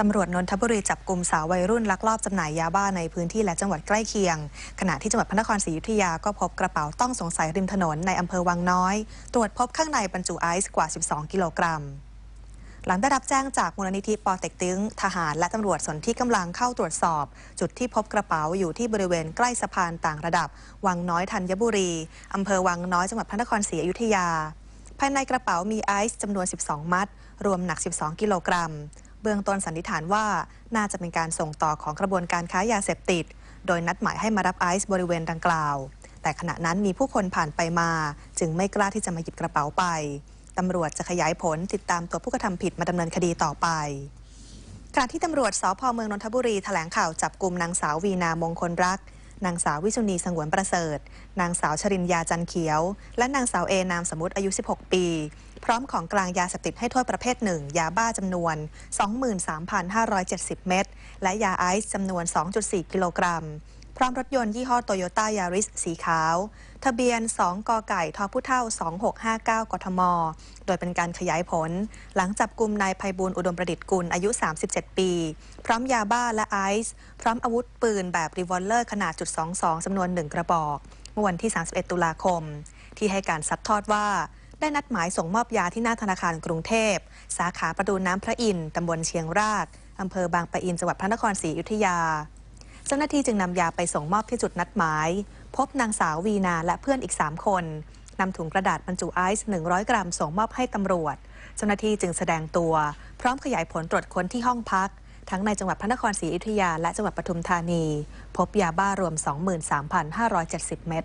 ตำรวจนนทบุรีจับกลุ่มสาววัยรุ่นลักลอบจำหน่ายยาบ้าในพื้นที่และจังหวัดใกล้เคียง ขณะที่จังหวัดพระนครศรีอยุธยาก็พบกระเป๋าต้องสงสัยริมถนนในอำเภอวังน้อย ตรวจพบข้างในบรรจุไอซ์กว่า 12 กิโลกรัม หลังได้รับแจ้งจากมูลนิธิปอเต็กตึงทหารและตำรวจสนที่กำลังเข้าตรวจสอบ จุดที่พบกระเป๋าอยู่ที่บริเวณใกล้สะพานต่างระดับ วังน้อยธัญบุรีอำเภอวังน้อยจังหวัดพระนครศรีอยุธยาภายในกระเป๋ามีไอซ์จำนวน 12 มัด รวมหนัก 12 กิโลกรัม เบื้องต้นสันนิษฐานว่าน่าจะเป็นการส่งต่อของกระบวนการค้ายาเสพติด โดยนัดหมายให้มารับไอซ์บริเวณดังกล่าว แต่ขณะนั้นมีผู้คนผ่านไปมา จึงไม่กล้าที่จะมาหยิบกระเป๋าไปตำรวจจะขยายผลติดตามตัวผู้กระทำผิดมาดำเนินคดีต่อไปขณะที่ตำรวจสพเมืองนนทบุรีแถลงข่าวจับกลุ่มนางสาววีนามงคลรัก นางสาววิชุณีสงวนประเสริฐ นางสาวชรินยาจันเขียว และนางสาวเอนามสมมติอายุ 16 ปี พร้อมของกลางยาเสพติดให้โทษประเภทหนึ่งยาบ้าจำนวน 23,570 เม็ดและยาไอซ์จำนวน 2.4 กิโลกรัม ร้อมรถยนต์ยี่ห้อโตโยต้ายาริสสีขาว ทะเบียน 2 กไก่ทพุเท่า 2659 กทม โดยเป็นการขยายผล หลังจับกลุ่มนายภัยบูลอุดมประดิษฐ์กุลอายุ 37 ปี พร้อมยาบ้าและไอซ์พร้อมอาวุธปืนแบบรีวอลเลอร์ขนาดจุด22จำนวน1กระบอกเมื่อวันที่ 31 ตุลาคม ที่ให้การซัดทอดว่าได้นัดหมายส่งมอบยาที่หน้าธนาคารกรุงเทพ สาขาประตูน้ำพระอินทร์ตำบลเชียงรากอำเภอบางปะอินจังหวัดพระนครศรีอยุธยา จ้าหน้าที่จึงนำยาไปส่งมอบที่จุดนัดหมาย พบนางสาววีนาและเพื่อนอีก 3 คนนำถุงกระดาษบรรจุไอซ์ 100 กรัม ส่งมอบให้ตำรวจ เจ้าหน้าที่จึงแสดงตัว พร้อมขยายผลตรวจค้นที่ห้องพัก ทั้งในจังหวัดพระนครศรีอยุธยาและจังหวัดปทุมธานี พบยาบ้ารวม 23,570 เม็ด